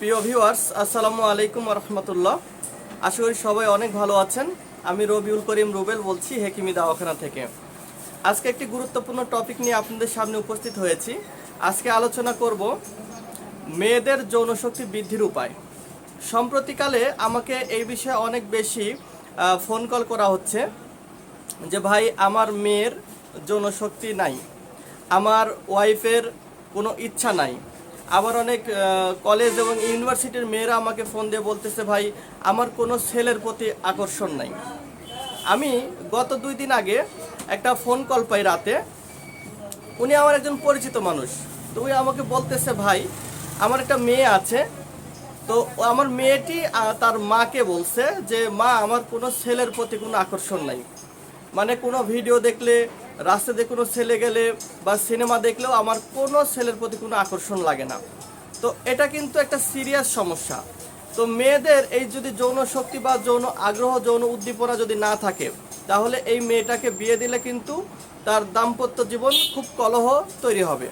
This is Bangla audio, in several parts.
প্রিয় ভিউয়ার্স আসসালামু আলাইকুম রহমতুল্লাহ। আশা করি সবাই অনেক ভালো আছেন। আমি রবিউল করিম রুবেল বলছি, হেকিমি দাওয়াখানা থেকে। আজকে একটি গুরুত্বপূর্ণ টপিক নিয়ে আপনাদের সামনে উপস্থিত হয়েছি। আজকে আলোচনা করব মেয়েদের যৌন শক্তি বৃদ্ধির উপায়। সম্প্রতিকালে আমাকে এই বিষয়ে অনেক বেশি ফোন কল করা হচ্ছে যে, ভাই, আমার মেয়ের যৌন শক্তি নাই। আমার ওয়াইফের কোনো ইচ্ছা নাই। আবার অনেক কলেজ এবং ইউনিভার্সিটির মেয়েরা আমাকে ফোন দিয়ে বলতেছে, ভাই, আমার কোনো ছেলের প্রতি আকর্ষণ নাই। আমি গত দুই দিন আগে একটা ফোন কল পাই রাতে। উনি আমার একজন পরিচিত মানুষ। তো উনি আমাকে বলতেছে, ভাই, আমার একটা মেয়ে আছে। তো আমার মেয়েটি তার মাকে বলছে যে, মা, আমার কোনো ছেলের প্রতি কোনো আকর্ষণ নাই। মানে কোনো ভিডিও দেখলে রাস্তাতে কোনো ছেলে গেলে বা সিনেমা দেখলেও আমার কোনো ছেলের প্রতি কোনো আকর্ষণ লাগে না। তো এটা কিন্তু একটা সিরিয়াস সমস্যা। তো মেয়েদের এই যদি যৌন শক্তি বা যৌন আগ্রহ, যৌন উদ্দীপনা যদি না থাকে, তাহলে এই মেয়েটাকে বিয়ে দিলে কিন্তু তার দাম্পত্য জীবন খুব কলহ তৈরি হবে।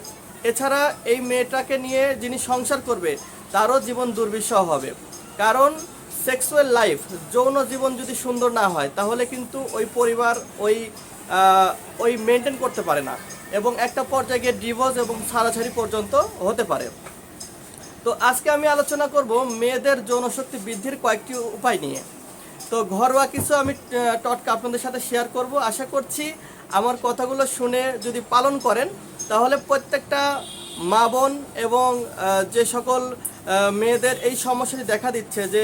এছাড়া এই মেয়েটাকে নিয়ে যিনি সংসার করবে, তারও জীবন দুর্বিষহ হবে। কারণ সেক্সুয়াল লাইফ, যৌন জীবন যদি সুন্দর না হয়, তাহলে কিন্তু ওই পরিবার, ওই ওই মেনটেন করতে পারে না। এবং একটা পর্যায়ে গিয়ে ডিভোর্স এবং ছাড়াছাড়ি পর্যন্ত হতে পারে। তো আজকে আমি আলোচনা করব মেয়েদের যৌনশক্তি বৃদ্ধির কয়েকটি উপায় নিয়ে। তো ঘরোয়া কিছু আমি টটকা আপনাদের সাথে শেয়ার করব। আশা করছি আমার কথাগুলো শুনে যদি পালন করেন, তাহলে প্রত্যেকটা মা বোন এবং যে সকল মেয়েদের এই সমস্যাটি দেখা দিচ্ছে যে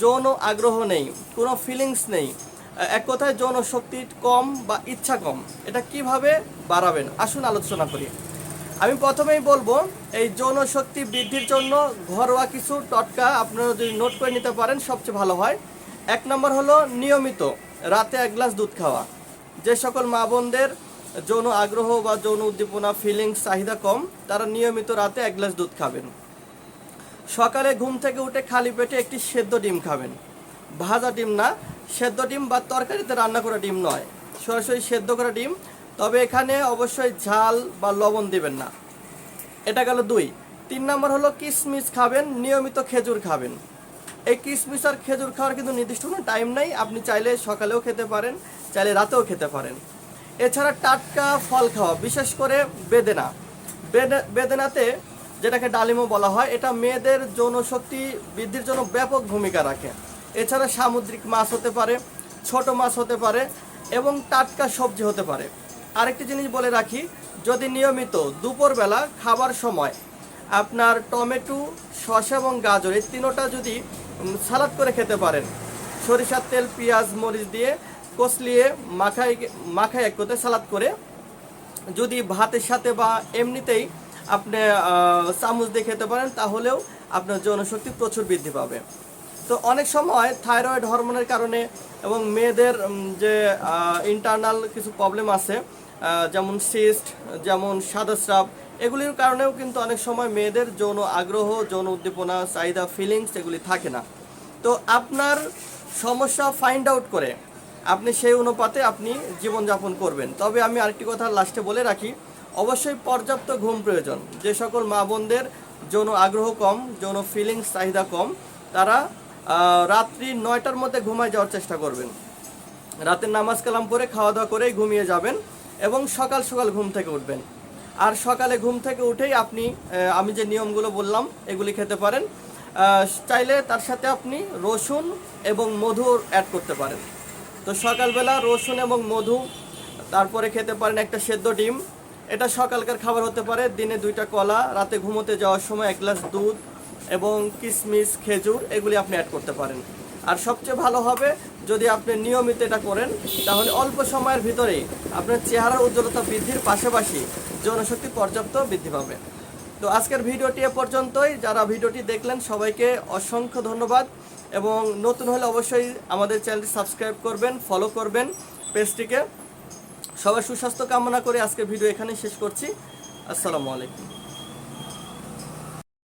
যৌন আগ্রহ নেই, কোনো ফিলিংস নেই। এক কথায় যৌন শক্তি কম বা ইচ্ছা কম, এটা কীভাবে বাড়াবেন? আসুন আলোচনা করি। আমি প্রথমেই বলব, এই যৌন শক্তি বৃদ্ধির জন্য ঘরোয়া কিছু টটকা আপনারা যদি নোট করে নিতে পারেন, সবচেয়ে ভালো হয়। এক নম্বর হলো নিয়মিত রাতে এক গ্লাস দুধ খাওয়া। যে সকল মা বোনদের যৌন আগ্রহ বা যৌন উদ্দীপনা ফিলিংস চাহিদা কম, তারা নিয়মিত রাতে এক গ্লাস দুধ খাবেন। সকালে ঘুম থেকে উঠে খালি পেটে একটি সেদ্ধ ডিম খাবেন। ভাজা ডিম না সেদ্ধ ডিম বা তরকারিতে রান্না করা ডিম নয়। সরাসরি সেদ্ধ করা ডিম, তবে এখানে অবশ্যই ঝাল বা লবণ দিবেন না। এটা গেল দুই। তিন নম্বর হলো কিশমিশ খাবেন, নিয়মিত খেজুর খাবেন। এই কিশমিশ আর খেজুর খাওয়ার কিন্তু নির্দিষ্ট কোনো টাইম নাই। আপনি চাইলে সকালেও খেতে পারেন, চাইলে রাতেও খেতে পারেন। এছাড়া টাটকা ফল খাওয়া, বিশেষ করে বেদেনা। বেদে- বেদেনাতে যেটাকে ডালিমও বলা হয়, এটা মেয়েদের যৌনশক্তি বৃদ্ধির জন্য ব্যাপক ভূমিকা রাখে। এছাড়া সামুদ্রিক মাছ হতে পারে, ছোট মাছ হতে পারে এবং টাটকা সবজি হতে পারে। আরেকটি জিনিস বলে রাখি, যদি নিয়মিত দুপুরবেলা খাবার সময় আপনার টমেটো, শসা এবং গাজর এই তিনোটা যদি সালাদ করে খেতে পারেন, সরিষার তেল, পেঁয়াজ, মরিচ দিয়ে কষলিয়ে মাখায় মাখায় এক করতে সালাদ করে, যদি ভাতের সাথে বা এমনিতেই আপনি চামচ দিয়ে খেতে পারেন, তাহলেও আপনার যৌনশক্তি প্রচুর বৃদ্ধি পাবে। তো অনেক সময় থাইরয়েড হরমোনের কারণে এবং মেয়েদের যে ইন্টারনাল কিছু প্রবলেম আছে যেমন সিস্ট যেমন সাদাস্রাব এগুলির কারণেও কিন্তু অনেক সময় মেয়েদের যৌন আগ্রহ, যৌন উদ্দীপনা, চাহিদা ফিলিংস এগুলি থাকে না। তো আপনার সমস্যা ফাইন্ড আউট করে আপনি সেই অনুপাতে আপনি জীবনযাপন করবেন। তবে আমি আরেকটি কথা লাস্টে বলে রাখি, অবশ্যই পর্যাপ্ত ঘুম প্রয়োজন। যে সকল মা বোনদের যৌন আগ্রহ কম, যৌন ফিলিংস চাহিদা কম, তারা রাত্রি নয়টার মধ্যে ঘুমায় যাওয়ার চেষ্টা করবেন। রাতের নামাজ কালাম পরে খাওয়া দাওয়া করেই ঘুমিয়ে যাবেন এবং সকাল সকাল ঘুম থেকে উঠবেন। আর সকালে ঘুম থেকে উঠেই আপনি আমি যে নিয়মগুলো বললাম, এগুলি খেতে পারেন। চাইলে তার সাথে আপনি রসুন এবং মধু অ্যাড করতে পারেন। তো সকালবেলা রসুন এবং মধু, তারপরে খেতে পারেন একটা সেদ্ধ ডিম। এটা সকালকার খাবার হতে পারে, দিনে দুইটা কলা, রাতে ঘুমোতে যাওয়ার সময় এক গ্লাস দুধ এবং কিশমিশ খেজুর, এগুলি আপনি অ্যাড করতে পারেন। আর সবচেয়ে ভালো হবে, যদি আপনি নিয়মিত এটা করেন, তাহলে অল্প সময়ের ভিতরেই আপনার চেহারার উজ্জ্বলতা বৃদ্ধির পাশাপাশি জনশক্তি পর্যাপ্ত বৃদ্ধি পাবে। তো আজকের ভিডিওটি এ পর্যন্তই। যারা ভিডিওটি দেখলেন, সবাইকে অসংখ্য ধন্যবাদ। এবং নতুন হলে অবশ্যই আমাদের চ্যানেলটি সাবস্ক্রাইব করবেন ফলো করবেন পেজটিকে। সবার সুস্বাস্থ্য কামনা করে আজকের ভিডিও এখানেই শেষ করছি। আসসালামু আলাইকুম।